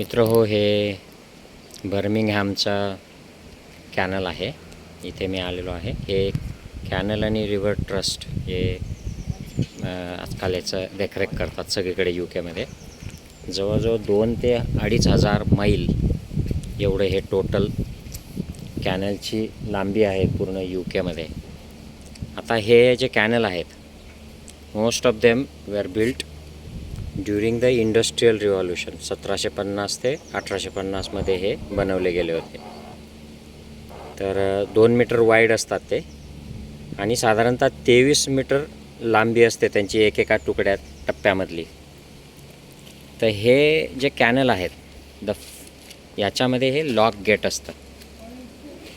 मित्र हो हे बर्मिंगहॅमचा कॅनल आहे. इथे मी आलेलो आहे. हे कॅनल आणि रिव्हर ट्रस्ट हे आजकाल याचं देखरेख करतात सगळीकडे यू केमध्ये जवळजवळ दोन ते अडीच हजार मैल एवढं हे टोटल कॅनलची लांबी आहे पूर्ण यू केमध्ये आता हे जे कॅनल आहेत most of them were built during the industrial revolution सतराशे पन्नास ते अठराशे पन्नासमध्ये हे बनवले गेले होते. तर दोन मीटर वाईड असतात ते आणि साधारणतः तेवीस मीटर लांबी असते त्यांची एकेका तुकड्यात टप्प्यामधली. तर हे जे कॅनल आहेत द याच्यामध्ये हे लॉक गेट असतं.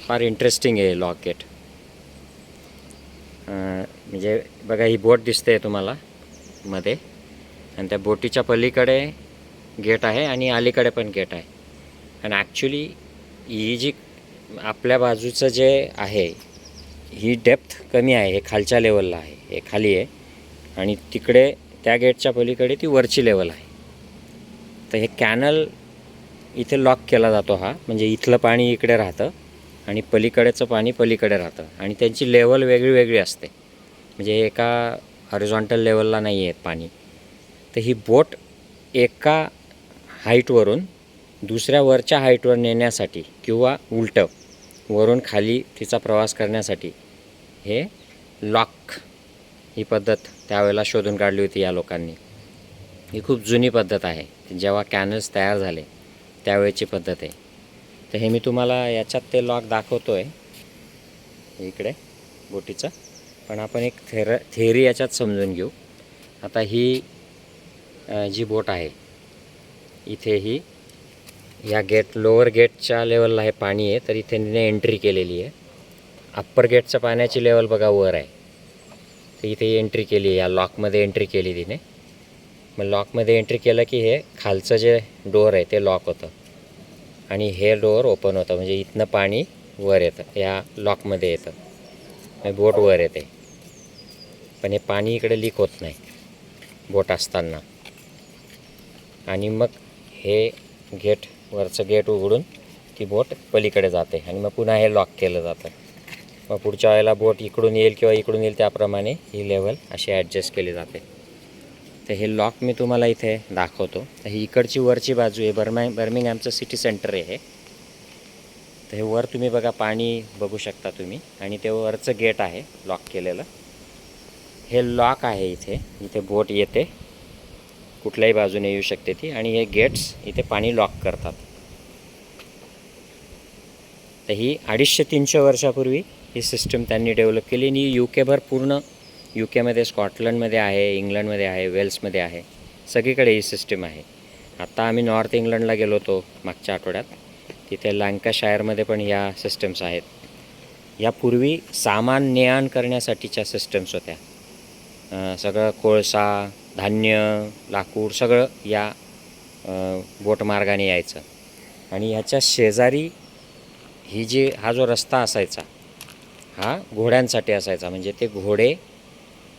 फार इंटरेस्टिंग आहे लॉक गेट म्हणजे बघा ही बोट दिसते तुम्हाला मध्ये. आणि त्या बोटीच्या पलीकडे गेट आहे आणि अलीकडे पण गेट आहे. आणि ॲक्च्युली ही जी आपल्या बाजूचं जे आहे ही डेप्थ कमी आहे हे खालच्या लेवलला आहे हे खाली आहे. आणि तिकडे त्या गेटच्या पलीकडे ती वरची लेवल आहे. तर हे कॅनल इथे लॉक केला जातो हा म्हणजे इथलं पाणी इकडे राहतं आणि पलीकडेचं पाणी पलीकडे राहतं. आणि त्यांची लेवल वेगळी वेगळी असते. म्हणजे एका हॉरिझॉन्टल लेवलला नाही आहेत पाणी. तर ही बोट एका हाईटवरून दुसऱ्या वरच्या हाईटवर नेण्यासाठी किंवा उलटं वरून खाली तिचा प्रवास करण्यासाठी हे लॉक ही पद्धत त्यावेळेला शोधून काढली होती या लोकांनी. ही खूप जुनी पद्धत आहे. जेव्हा कॅनल्स तयार झाले त्यावेळेची पद्धत आहे. तर हे मी तुम्हाला याच्यात ते लॉक दाखवतो आहे इकडे बोटीचं. पण आपण एक थेर थेरी याच्यात समजून घेऊ. आता ही जी बोट आहे इथे ही या गेट लोअर गेटच्या लेवलला हे पाणी आहे तर इथे तिने एंट्री केलेली आहे. अप्पर गेटचं पाण्याची लेवल बघा वर आहे. तर इथे एंट्री केली आहे या लॉकमध्ये एंट्री केली तिने. मग लॉकमध्ये एंट्री केलं की हे खालचं जे डोअर आहे ते लॉक होतं. आणि हे डोअर ओपन होतं म्हणजे इथनं पाणी वर येतं या लॉकमध्ये येतं. म्हणजे बोट वर येते. पण हे पाणी इकडे लीक होत नाही बोट असताना. आणि मग हे गेट वरचं गेट उघडून ती बोट पलीकडे जाते आणि मग पुन्हा हे लॉक केलं जातं. मग पुढच्या वेळेला बोट इकडून येईल किंवा इकडून येईल त्याप्रमाणे ही लेवल अशी ॲडजस्ट केली जाते. तर हे लॉक मी तुम्हाला इथे दाखवतो. तर ही इकडची वरची बाजू आहे. बर्मा बर्मिंगहॅमचं सिटी सेंटर आहे हे. तर हे वर तुम्ही बघा पाणी बघू शकता तुम्ही. आणि ते वरचं गेट आहे लॉक केलेलं. हे लॉक आहे इथे. इथे बोट येते. कुठल्याही बाजूने येऊ शकते ती. आणि हे गेट्स इथे पाणी लॉक करतात. तर ही अडीचशे तीनशे वर्षापूर्वी ही सिस्टम त्यांनी डेव्हलप केली. आणि यू केभर पूर्ण यू केमध्ये स्कॉटलंडमध्ये आहे इंग्लंडमध्ये आहे वेल्समध्ये आहे. सगळीकडे ही सिस्टीम आहे. आत्ता आम्ही नॉर्थ इंग्लंडला गेलो होतो मागच्या आठवड्यात. तिथे लँकाशायरमध्ये पण ह्या सिस्टम्स आहेत. यापूर्वी सामान ने आण करण्यासाठीच्या सिस्टम्स होत्या. सगळं कोळसा धान्य लाकूड सगळं या बोटमार्गाने यायचं. आणि ह्याच्या शेजारी ही जी हा जो रस्ता असायचा हा घोड्यांसाठी असायचा. म्हणजे ते घोडे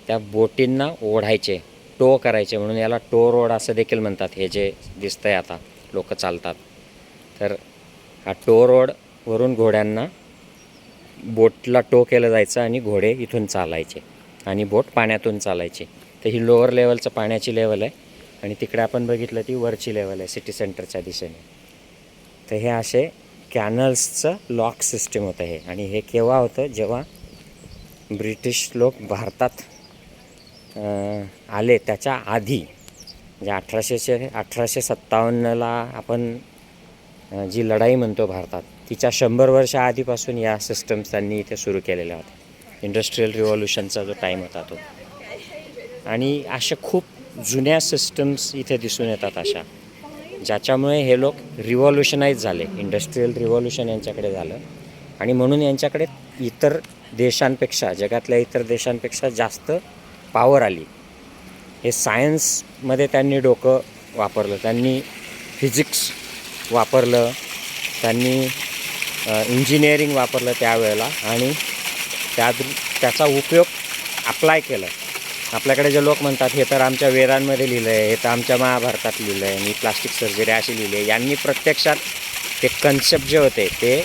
त्या बोटींना ओढायचे टो करायचे म्हणून याला टो रोड असं देखील म्हणतात हे जे दिसतं आहे आता लोक चालतात. तर हा टो रोडवरून घोड्यांना बोटला टो केलं जायचं आणि घोडे इथून चालायचे आणि बोट पाण्यातून चालायची. तर ही लोअर लेवलचं पाण्याची लेवल आहे. आणि तिकडे आपण बघितलं ती वरची लेवल आहे सिटी सेंटरच्या दिशेने. तर हे असे कॅनल्सचं लॉक सिस्टीम होतं हे. आणि हे केव्हा होतं? जेव्हा ब्रिटिश लोक भारतात आले त्याच्या आधी. म्हणजे अठराशेचे अठराशे सत्तावन्नला आपण जी लढाई म्हणतो भारतात तिच्या शंभर वर्ष आधीपासून या सिस्टम्स त्यांनी इथे सुरू केलेल्या होत्या. इंडस्ट्रीयल रिव्हॉल्युशनचा जो टाईम होता तो. आणि अशा खूप जुन्या सिस्टम्स इथे दिसून येतात अशा. ज्याच्यामुळे हे लोक रिव्हॉल्युशनाईज झाले. इंडस्ट्रीयल रिव्हॉल्युशन यांच्याकडे झालं. आणि म्हणून यांच्याकडे इतर देशांपेक्षा जगातल्या इतर देशांपेक्षा जास्त पॉवर आली. हे सायन्समध्ये त्यांनी डोकं वापरलं. त्यांनी फिजिक्स वापरलं. त्यांनी इंजिनिअरिंग वापरलं त्यावेळेला. आणि त्या त्याचा उपयोग अप्लाय केला. आपल्याकडे जे लोक म्हणतात हे तर आमच्या वेदांमध्ये लिहिलं आहे हे तर आमच्या महाभारतात लिहिलं आहे आणि प्लास्टिक सर्जरी अशी लिहिली आहे. यांनी प्रत्यक्षात ते कन्सेप्ट जे होते ते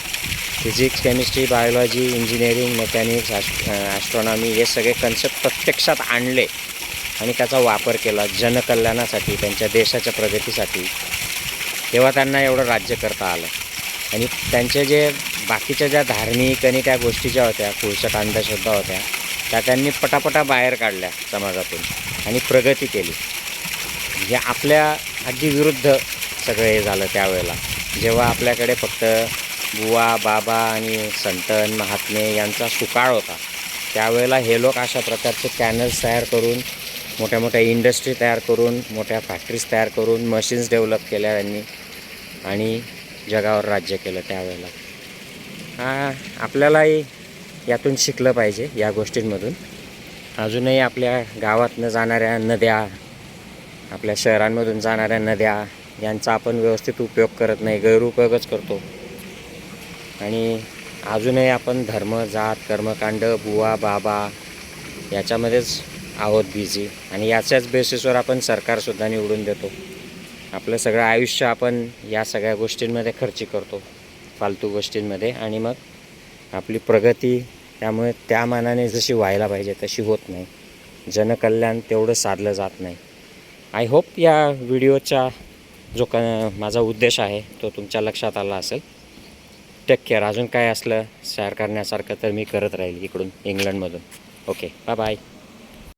physics chemistry biology engineering mechanics astronomy हे सगळे कन्सेप्ट प्रत्यक्षात आणले आणि त्याचा वापर केला जनकल्याणासाठी त्यांच्या देशाच्या प्रगतीसाठी. तेव्हा त्यांना एवढं राज्य करता आलं. आणि त्यांचे जे बाकीच्या ज्या धार्मिक आणि त्या गोष्टी ज्या होत्या पुढच्या अंधश्रद्धा होत्या त्या त्यांनी पटापटा बाहेर काढल्या समाजातून आणि प्रगती केली. हे आपल्या अगदी विरुद्ध सगळं हे झालं त्यावेळेला. जेव्हा आपल्याकडे फक्त बुवा बाबा आणि संतन महात्मे यांचा सुकाळ होता त्यावेळेला हे लोक अशा प्रकारचे चॅनल्स तयार करून मोठ्या मोठ्या इंडस्ट्री तयार करून मोठ्या फॅक्टरीज तयार करून मशीन्स डेव्हलप केल्या त्यांनी आणि जगावर राज्य केलं त्यावेळेला. हा आपल्यालाही यातून शिकलं पाहिजे या गोष्टींमधून. अजूनही आपल्या गावातनं जाणाऱ्या नद्या आपल्या शहरांमधून जाणाऱ्या नद्या यांचा आपण व्यवस्थित उपयोग करत नाही गैरउपयोगच करतो. आणि अजूनही आपण धर्म जात कर्मकांड बुवा बाबा याच्यामध्येच आहोत बिझी आणि याच्याच बेसिसवर आपण सरकारसुद्धा निवडून देतो. आपलं सगळं आयुष्य आपण या सगळ्या गोष्टींमध्ये खर्ची करतो. फालतू गोष्टींमध्ये. आणि मग आपली प्रगती त्यामुळे त्या मानाने जशी व्हायला पाहिजे तशी होत नाही. जनकल्याण तेवढं साधलं जात नाही. आय होप या व्हिडिओचा जो क माझा उद्देश आहे तो तुमच्या लक्षात आला असेल. टेक केअर अजून काय असलं शेअर करण्यासारखं तर मी करत राहील इकडून इंग्लंडमधून. Okay bye bye